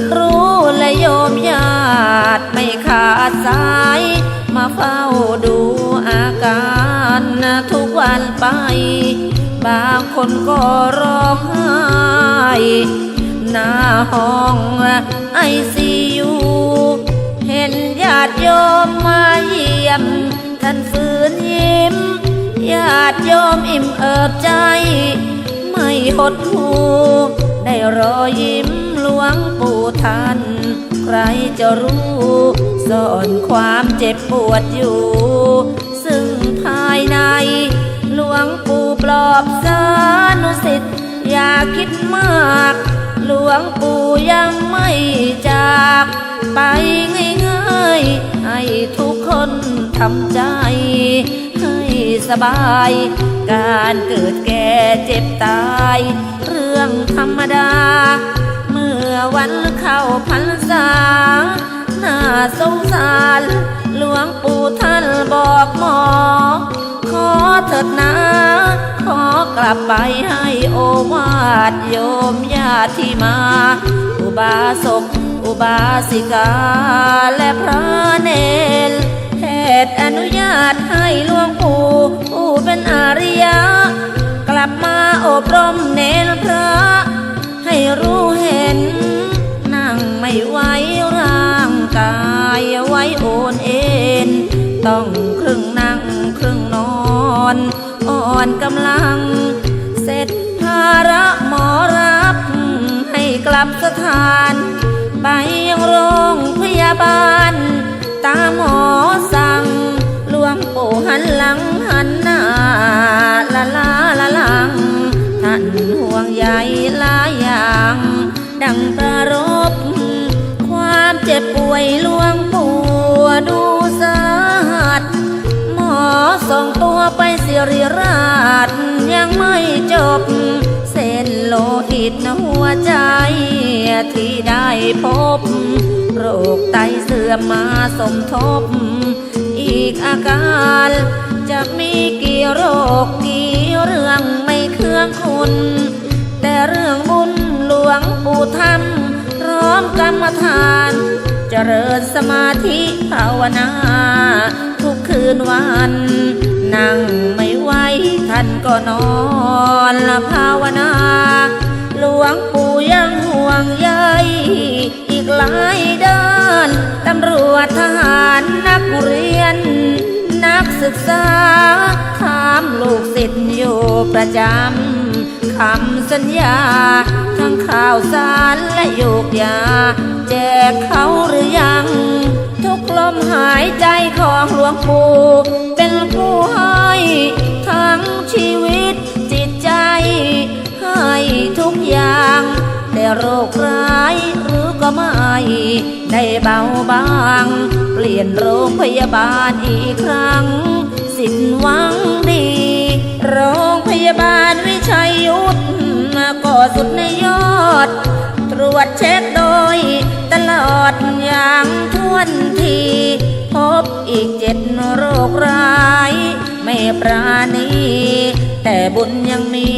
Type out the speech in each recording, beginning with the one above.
วยไข้อยู่ลูกศิษย์รู้และโยมญาติไม่ขาดสาย มาเฝ้าดูอาการทุกวันไป บางคนก็ร้องไห้หน้าห้องไอซียูเห็นญาติโยมมาเยี่ยมท่านฝืนยิ้มญาติโยมอิ่มเอิบใจ ไม่หดหูได้รอยยิ้ม วงปู่ท่าน ใครจะรู้ซ่อนความเจ็บปวดอยู่ ซึ่งภายใน หลวงปู่ปลอบสานุสิทธิ์อย่าคิดมาก หลวงปู่ยังไม่จาก ไปง่ายๆ ให้ทุกคนทำใจ ให้สบาย การเกิดแก่เจ็บตาย เรื่องธรรมดา มื่อวันเข้าพรรษาน่าสงสาร หลวงปู่ท่านบอกหมอ ขอเถิดนะ ขอกลับไปให้โอวาทโยมญาติมา อุบาสก อุบาสิกา และพระเนรแพทย์อนุญาตให้หลวงปู่ผู้เป็นอาริยะ กลับมาอบรมเนรพระ ให้รู้เห็น ต้องครึ่งนั่งครึ่งนอน อ่อนกำลัง เสร็จภาระหมอรับ ให้กลับสถาน ไปยังโรงพยาบาล ตามหมอสั่งลวงปู่หันหลังหันหน้าละลาละลัง ท่านห่วงใยหลายอย่าง ดังประรบความเจ็บป่วยลวงปู่ดู ไปสิริราชยังไม่จบ เส้นโลหิตหัวใจที่ได้พบ โรคไตเสื่อมมาสมทบ อีกอาการจะมีกี่โรคกี่เรื่องไม่เครื่องคุณ แต่เรื่องบุญหลวงปู่ทำพร้อมกรรมฐาน เจริญสมาธิภาวนา ทุกคืนวัน นั่งไม่ไหวท่านก็นอนละภาวนา หลวงปู่ยังห่วงใยอีกหลายด้านตำรวจทหารนักเรียน นักศึกษาถามลูกศิษย์อยู่ประจำคำสัญญา ทั้งข่าวสารและโยกยา แจกเขาหรือยัง ลมหายใจของหลวงปู่เป็นผู้ให้ทั้งชีวิตจิตใจ ให้ทุกอย่าง แต่โรคร้ายหรือก็ไม่ได้เบาบาง เปลี่ยนโรงพยาบาลอีกครั้ง สิ้นหวังดี โรงพยาบาลวิชัยยุทธก็สุดในยอด ตรวจเช็คโดยางท่วนที พบอีกเจ็ดโรคร้าย ไม่ปราณี แต่บุญยังมี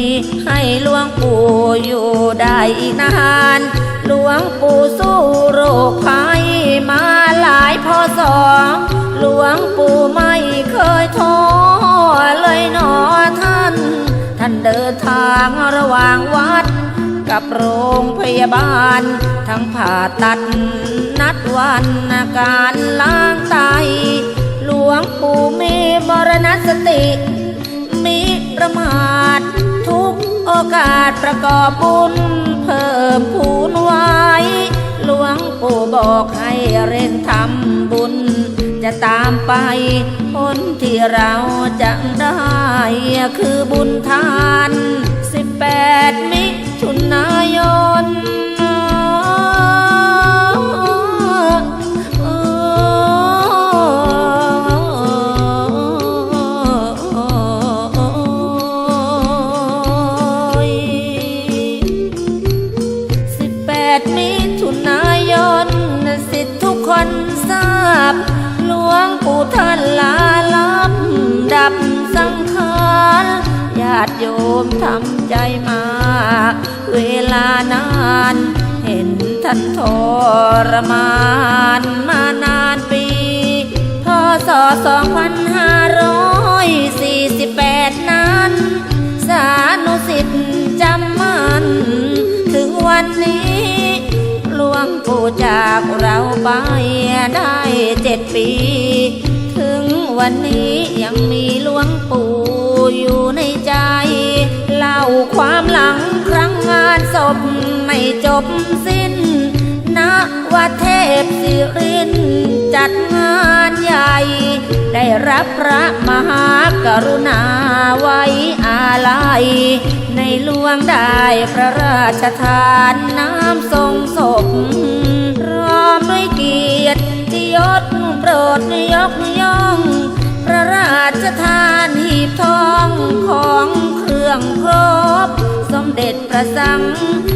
ให้หลวงปู่อยู่ได้อีกนาน หลวงปู่สู้โรคภัยมาหลายพอสองหลวงปู่ไม่เคยท้อเลยหนอท่าน ท่านเดินทางระหว่างวั กับโรงพยาบาล ทั้งผ่าตัดนัดวันการล้างไตหลวงปู่มีมรณสติ มีประมาททุกโอกาสประกอบบุญ เพิ่มพูนไว้ หลวงปู่บอกให้เร่งทำบุญ จะตามไปผลที่เราจะได้คือบุญทาน 18มิ ถุนายนสิบแปดมิถุนายนสิทธิ์ทุกคนทราบหลวงปู่ท่านลาาติโยมทำใจมากเวลานาน เห็นท่านทรมานมานานปีพศ2548 นั้น สานุสิทธิ์จำมัน ถึงวันนี้หลวงปู่จากเราไปได้เจ็ดปี ถึงวันนี้ยังมีหลวง วัดเทพศิรินจัดงานใหญ่ ได้รับพระมหากรุณาไว้อาลัย ในหลวงได้พระราชทานน้ำทรงศพพร้อมด้วยเกียรติยศโปรดยกย่อง พระราชทานหีบทองของเครื่องครบ สมเด็จพระสังฆ